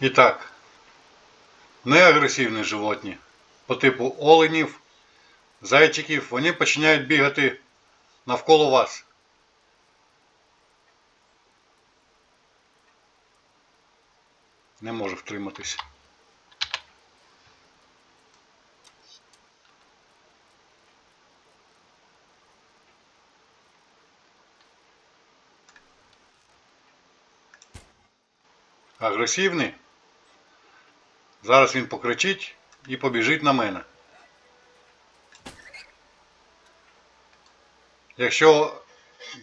І так, неагресивні животні по типу оленів, зайчиків, вони починають бігати навколо вас. Не можу втриматись. Агресивний. Зараз він покричить і побіжить на мене. Якщо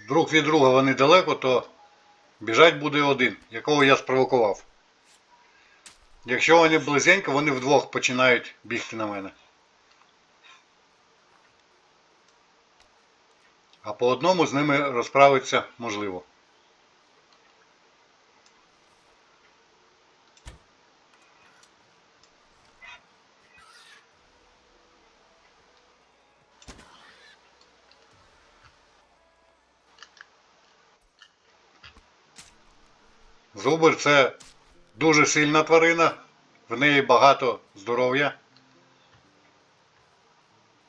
друг від друга вони далеко, то біжать буде один, якого я спровокував. Якщо вони близенько, вони вдвох починають бігти на мене. А по одному з ними розправитися можливо. Зубр це дуже сильна тварина, в неї багато здоров'я.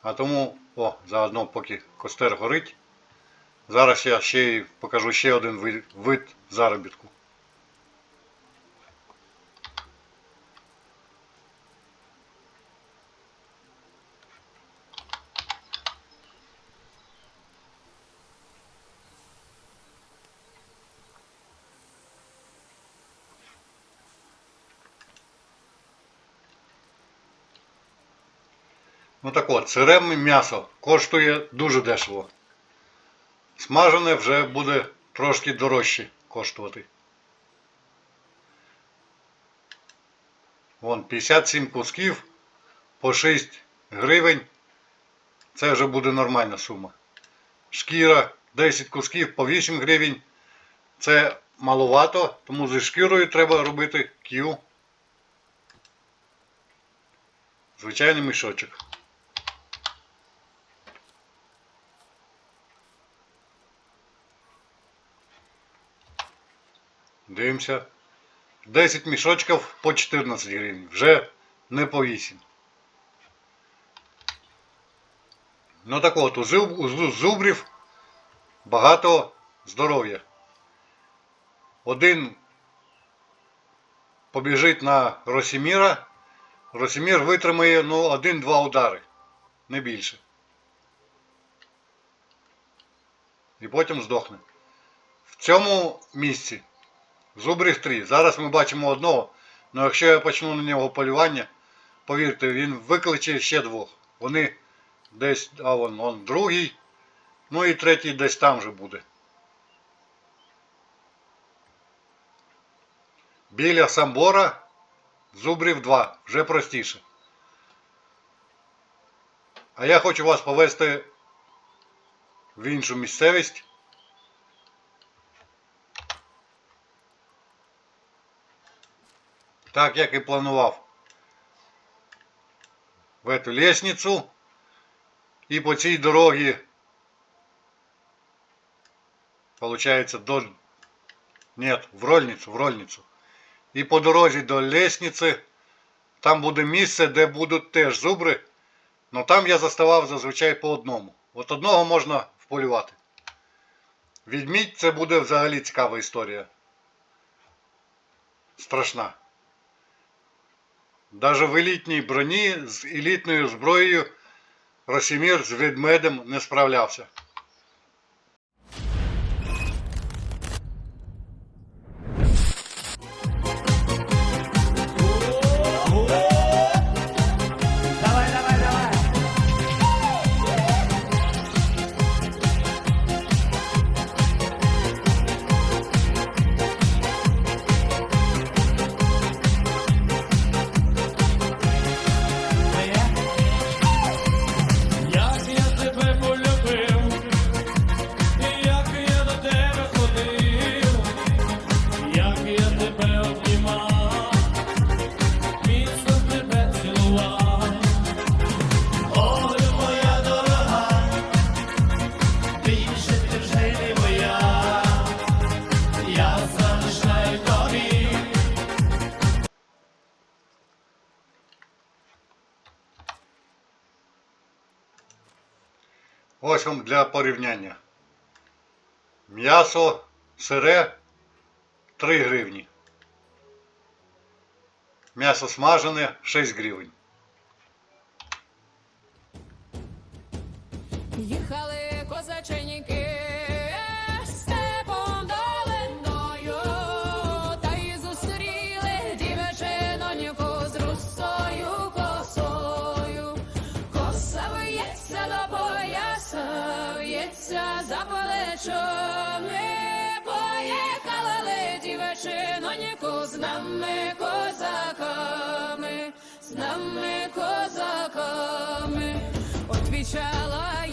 А тому, о, заодно поки костер горить. Зараз я ще покажу ще один вид заробітку. Ну так от, сире м'ясо коштує дуже дешево. Смажене вже буде трошки дорожче коштувати. Вон 57 кусків по 6 гривень. Це вже буде нормальна сума. Шкіра 10 кусків по 8 гривень. Це маловато, тому зі шкірою треба робити к'ю. Звичайний мішочок. Дивимося. 10 мішочків по 14 гривень. Вже не по 8. Ну так от, у, у зубрів багато здоров'я. Один побіжить на Росіміра. Росімір витримає ну, один-два удари. Не більше. І потім здохне. В цьому місці Зубрів 3. Зараз ми бачимо одного, але якщо я почну на нього полювання, повірте, він викличе ще двох. Вони десь, а вон, вон другий, ну і третій десь там же буде. Біля Самбора Зубрів 2. Вже простіше. А я хочу вас повести в іншу місцевість. Так як і планував. В эту лестницу. І по цій дорогі, получается, до... Нет, в Рольницю, в Рольницю. І по дорозі до лестниці, там буде місце, де будуть теж зубри. Но там я заставав зазвичай по одному. От одного можна вполювати. Відмідь це буде взагалі цікава історія. Страшна. Даже в елітній броні з елітною зброєю Росімір з ведмедем не справлявся. як я тебе обнімав, міцно тебе цілував, Ой, моя дорога, більше ти вже не моя, я залишаю тобі. Ось вам для порівняння. М'ясо, сире. 3 гривні. М'ясо смажене 6 гривень. Їхали козаченьки степом долиною, та й зустріли дівчиноньку з русою косою. Коса в'ється до пояса, в'ється за плечами. Дівчиноньку з нами козаками, з нами козаками. Отвічала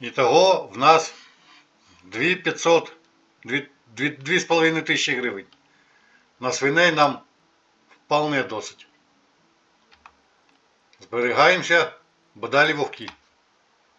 Ітого в нас 2500, 2,5 тисячі гривень. На свиней нам вполне досить. Зберігаємося, бо далі вовки.